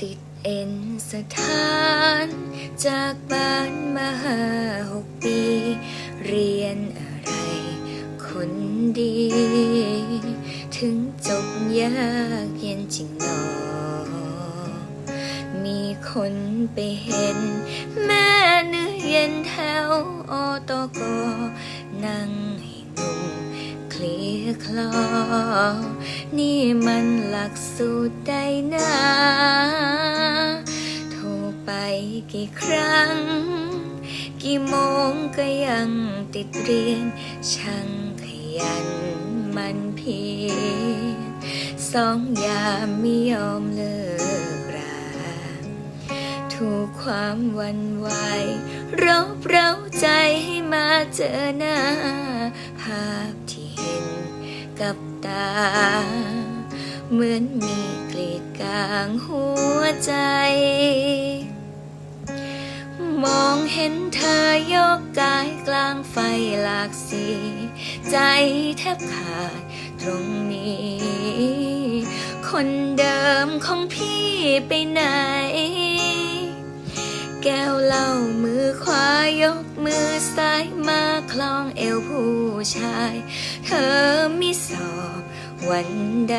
ติดเอ็นสถาน จากบ้านมาห้าหกปี เรียนอะไร คนดี ถึงจบยากเย็นจริงหนอ มีคนไปเห็น แม่เนื้อเย็นแถวอตกนั่ง ลียร์คลอ นี่มันหลักสูตรใดนะโทรไปกี่ครั้ง กี่โมงก็ยังติดเรียน ช่างขยันมันเพียรสองยามไม่ยอมเลิกราถูกความวันไหวรบเร้าใจให้มาเจอหน้าภาพที่ กับตา เหมือนมีกรีดกลางหัวใจ มองเห็นเธอยกกายกลางไฟหลากสี ใจแทบขาดตรงนี้ คนเดิมของพี่ไปไหน แก้วเหล้ามือขวายกมือซ้ายมา ล้องเอวผู้ชาย เธอมิสอบวันใด